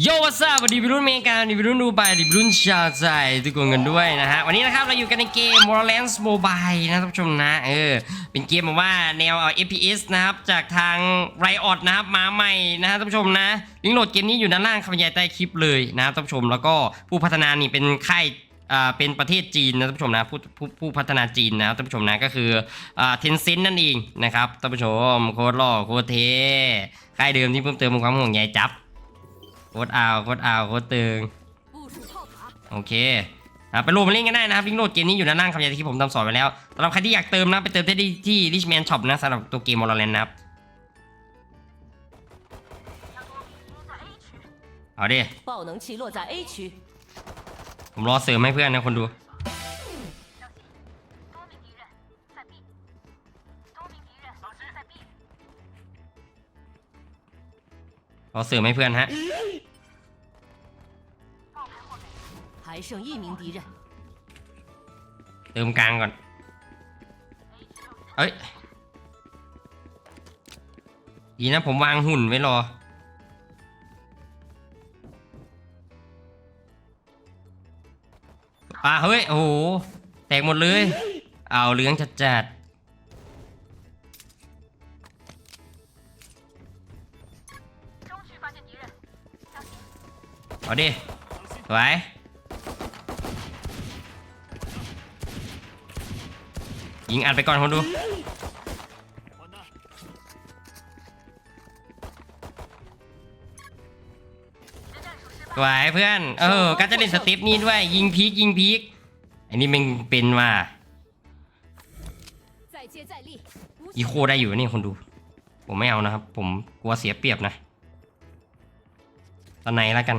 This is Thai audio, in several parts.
โยวัสดีสวัสดีพี่รุ่นเมกาดีพี่รุ่นดูไปดีพี่รุ่นชาวใจทุกคนกันด้วยนะฮะ วันนี้นะครับ เราอยู่กันในเกม Borderlands Mobile นะท่านผู้ชมนะเออเป็นเกมแบบว่าแนว FPS นะครับ จากทาง Riot นะครับมาใหม่นะฮะท่านผู้ชมนะลิงก์โหลดเกมนี้อยู่ด้านล่างคำบรรยายใต้คลิปเลยนะท่านผู้ชมแล้วก็ผู้พัฒนานี่เป็นค่ายอ่าเป็นประเทศจีนนะท่านผู้ชมนะผู้ผู้ผู้พัฒนาจีนนะท่านผู้ชมนะก็คืออ่าเทนเซ็นนั่นเองนะครับท่านผู้ชมโคตรหล่อโคตรเท่ค่ายเดิมที่เพิ่มเติมความห่วงใยจับ โคตรเอาโคตรเอาโคตรตึงโอเคไปรวลดมาเล่นกันได้นะครับลิงโหลดเกมนี้อยู่ด้านั่งคำยาที่ผมทำสอนไปแล้วสำหรับใครที่อยากเติมนะไปเติมได้ที่ Richman Shop นะสำหรับตัวเกม Valorant นะครับเอาดิผมรอเสริมให้เพื่อนนะคนดูรอเสริมให้เพื่อนฮะ 还剩一名敌人。 เติมกลางก่อน เอ้ย ดีนะผมวางหุ่นไว้รอ อ่าเฮ้ย โอ้โห แตกหมดเลย เอาเหลืองจัดจัดเอาดิ สว ยิงอัดไปก่อนคนดู สวยเพื่อน เออก็จะเล่นสติปนี้ด้วย ยิงพีกยิงพีกอันนี้มันเป็นว่าอีโคได้อยู่นี่คนดู ผมไม่เอานะครับ ผมกลัวเสียเปรียบนะตอนไหนแล้วกัน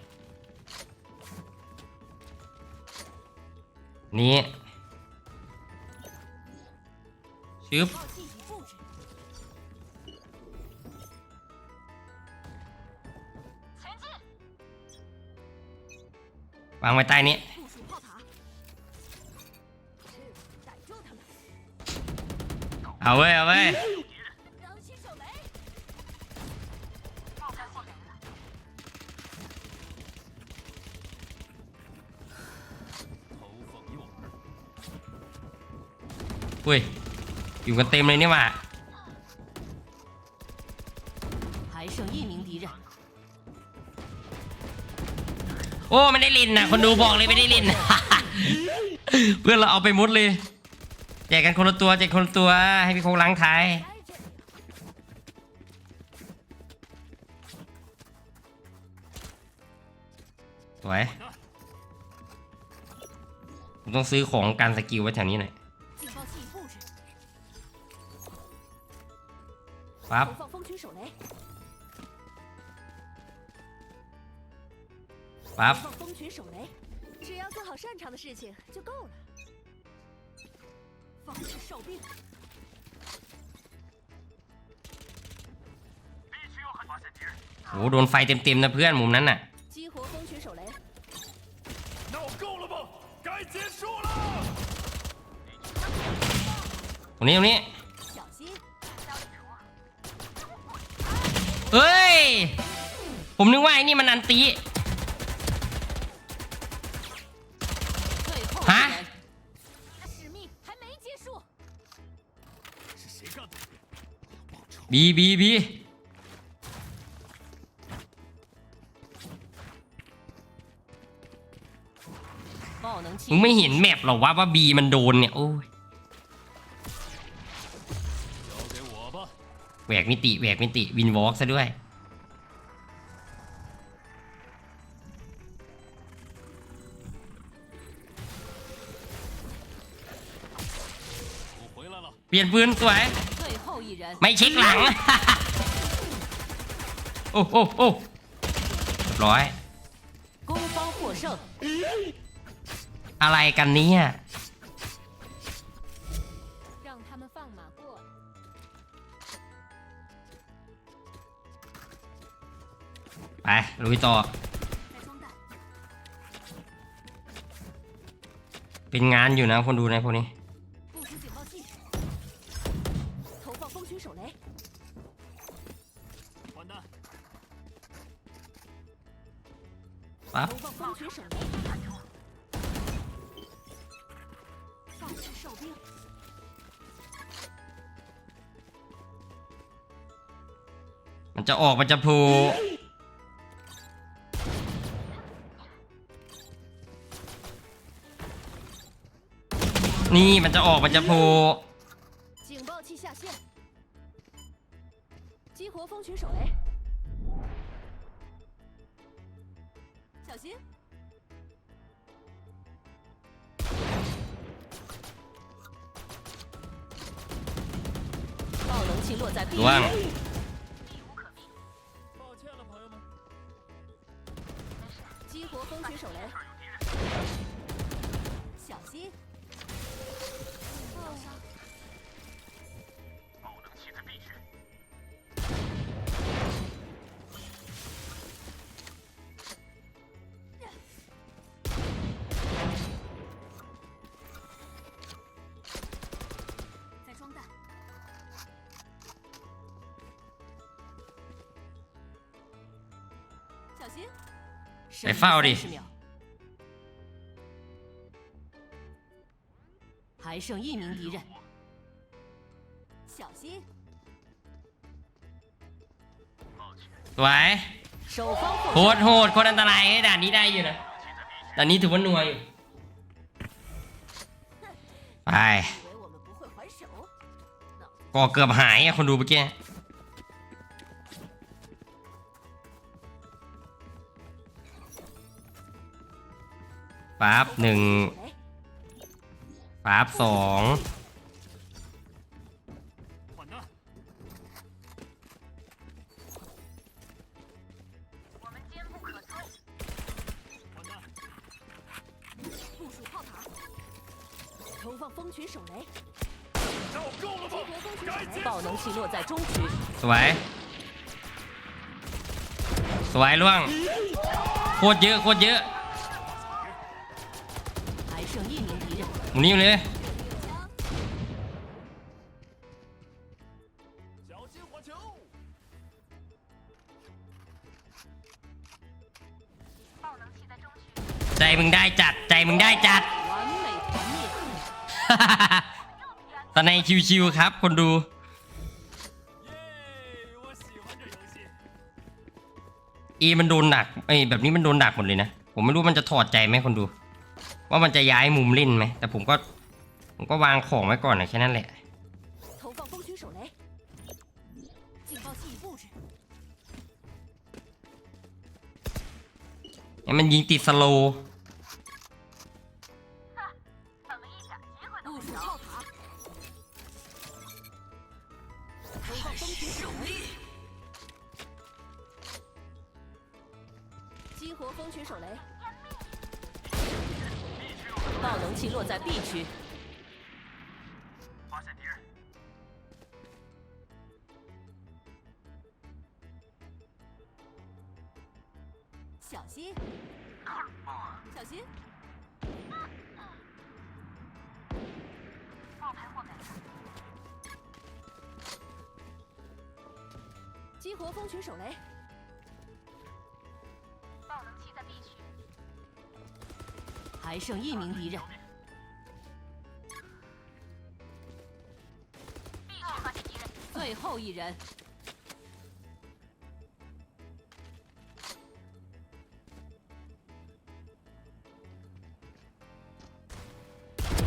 นี้ชึบวางไว้ใต้นี้เอาไว้เอาไว้ เว้ย อยู่กันเต็มเลยเนี่ว่าโอ้ไม่ได้ลินนะคนดูบอกเลยไม่ได้ลิน เพื่อนเราเอาไปมุดเลย แจกกันคนละตัวแจกคนละตัว ให้พี่โคงล้างท้ายสวยผมต้องซื้อของการสกิลไว้แถวนี้หน่อย ปั๊บปั๊บโอ้โดนไฟเต็มๆนะเพื่อนมุมนั้นน่ะตรงนี้ตรงนี้ ผมนึกว่าไอ้นี่มันอันตีฮะบีบีบีมึงไม่เห็นแมปหรอว่าว่าบีมันโดนเนี่ย โอ้ยแหวกมิติแหวกมิติวินวอล์กซะด้วย เปลี่ยนปืนสวย ไม่ชิกหลัง โอ้โอ้โอ้เรียบร้อย อะไรกันเนี่ยไปลุยต่อ เป็นงานอยู่นะคนดูในพวกนี้ ปั๊บ 投放风群手雷，放置哨兵， มันจะออกมันจะโพู นี่มันจะออกมันจะโพู 警报器下线，激活风群手雷， 小心。爆能器落在 b 端抱歉了朋友们激活风水手雷。心！剩余哎放我里30秒，还剩一名敌人。小心！ สวย 守方 โห 获 ด 胜。 โหดคนอันตรายเฮ้ยด่านนี้ได้อยู่นะด่านนี้ถือว่านัวอยู่ ไป 以为我们不会还手？ ก็เกือบหายอะคนดูเมื่อกี้ ฟ้าบหนึ่งฟ้าบสองสวย สวยล่วง โคตรเยอะ โคตรเยอะ หมุนใจมึงได้จัด ใจมึงได้จัดฮ่าฮ่าฮ่าตอนในชิวๆครับ คนดูอีมันโดนหนักไอแบบนี้มันโดนหนักหมดเลยนะ ผมไม่รู้มันจะถอดใจไหมคนดู ว่ามันจะย้ายมุมเล่นไหม แต่ผมก็ ผมก็วางของไว้ก่อนนะแค่นั้นแหละ 投放风群手雷，警报器已布置， ให้มันยิงติดสโลว์ 部署炮塔，投放风群手雷，激活风群手雷， 爆能器落在 b 区。还剩一名敌人。最后一人，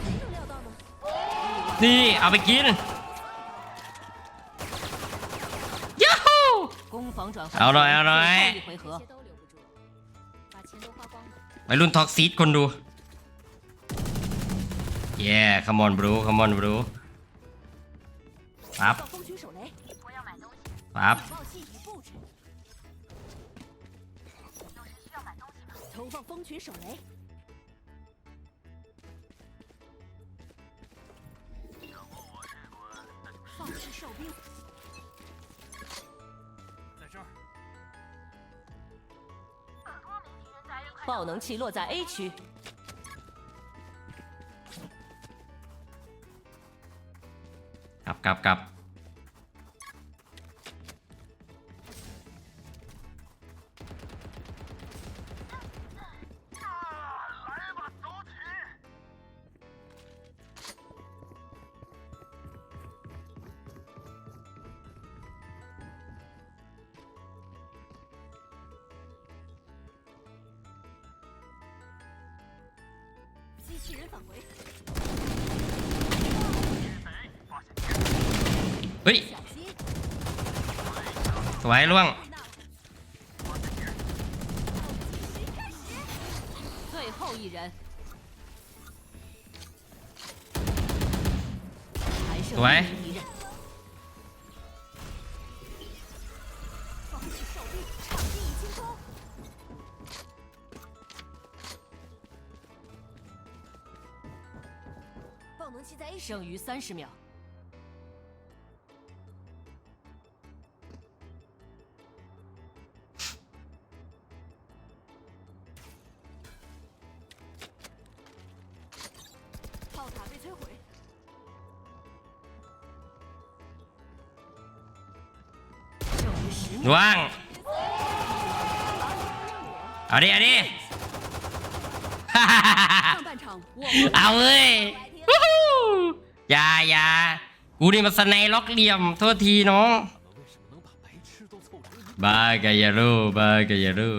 没有料到吗？ นี่ เอาไปกินยูฮู 攻防转换。好了好了最后一回合这些，都留不住，把钱都花光了。 วัยรุ่นท็อกซิสคนดู เย่ขมอนบรูขมอนบรูปั๊บ 放风群手雷， ปั๊บ 警报器已布置。投放 蜂群手雷。放置哨兵，在这儿，爆能器落在 A 区， กลับกลับกลับ 机器人返回， เฮ้ย 小心！ สวยล่วง 最后一人，还剩喂一名敌人。放置哨兵，场地已清空。爆能器在 A 区，剩余三十秒， ว่งเอาดิเอาดิเอาเลยอย่าอย่ากูนี่มันสไนล็อกเหลี่ยมโทษทีน้องบ้ากายารูบ้ากายารู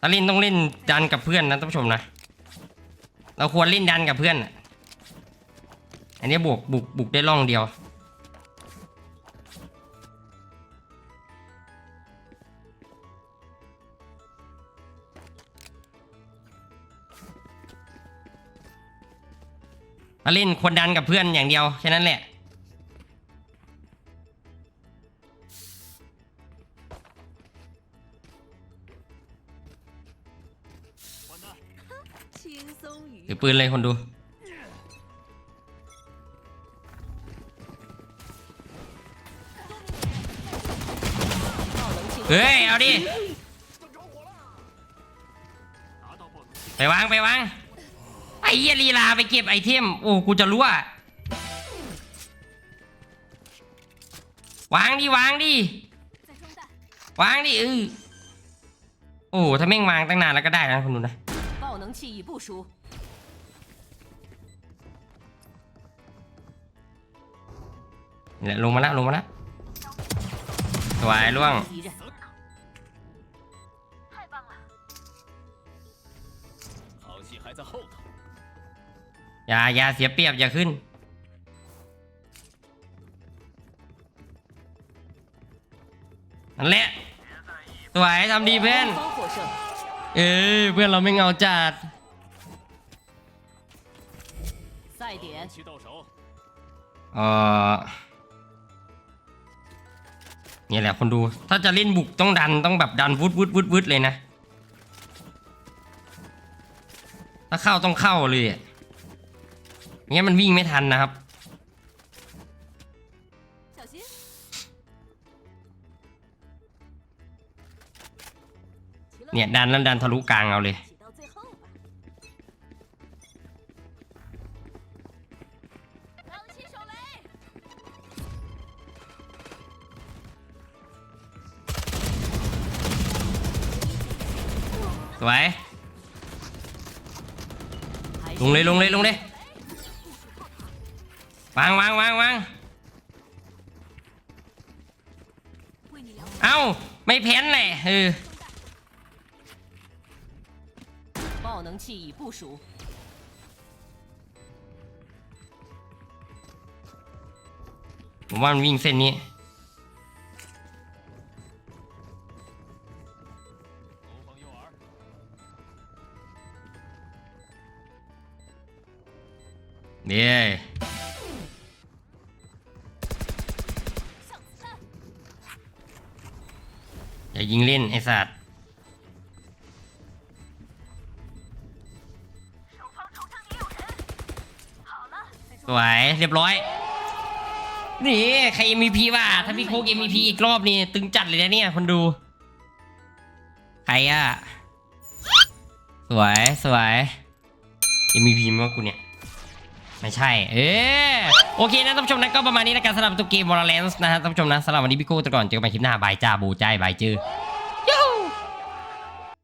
ถ้าลินต้องเล่นดันกับเพื่อนนะท่านผู้ชมนะ เราควรเล่นดันกับเพื่อน อันนี้บวกบุกบุกได้ล่องเดียว มาเล่นคนดันกับเพื่อนอย่างเดียวแค่นั้นแหละถือปืนเลยคนดู เฮ้ย เอาดิ ไปวาง ไปวาง ไอ้เยลีลาไปเก็บไอเทม โอ้กูจะรั่ววางดิวางดิวางดิเออโอ้ถ้าแม่งวางตั้งนานแล้วก็ได้นะคุณดูนะนี่แหะลงมาละลงมาละสวายล่วง อย่าอย่าเสียเปรียบอย่าขึ้น นั่นแหละสวยทำดีเพื่อน เอ้ยเพื่อนเราไม่เงาจัดเออนี่แหละคนดู ถ้าจะเล่นบุกต้องดันต้องแบบดันวุดวุดวุดวุดเลยนะ ถ้าเข้าต้องเข้าเลยอะ งี้นมันวิ่งไม่ทันนะครับ เนี่ยดันแล้วดันทะลุกลางเอาเลย สวย ลงเลยลงเลยลงเลย วางวางวางวาง 为你量 เอ้า ไม่เพ้นเลยเออ 爆能器已部署， ผมว่ามันวิ่งเส้นนี้ 投放诱饵， เดี๋ย ไอสัตว์สวยเรียบร้อย นี่ใคร MVP ว่าถ้าพี่โคก MVP อีกรอบนี่ตึงจัดเลยนะเนี่ยคนดู ใครอะสวยสวย MVP มากกูเนี่ยไม่ใช่ เออโอเคนะท่านผู้ชมนะก็ประมาณนี้นะครับสำหรับตุกเกมมอร์แลนซ์นะฮะท่านผู้ชมนะสำหรับวันนี้พี่โค้ตัวก่อนเจอกันใหม่คลิปหน้าบายจ้าบูจ้าบายเจอ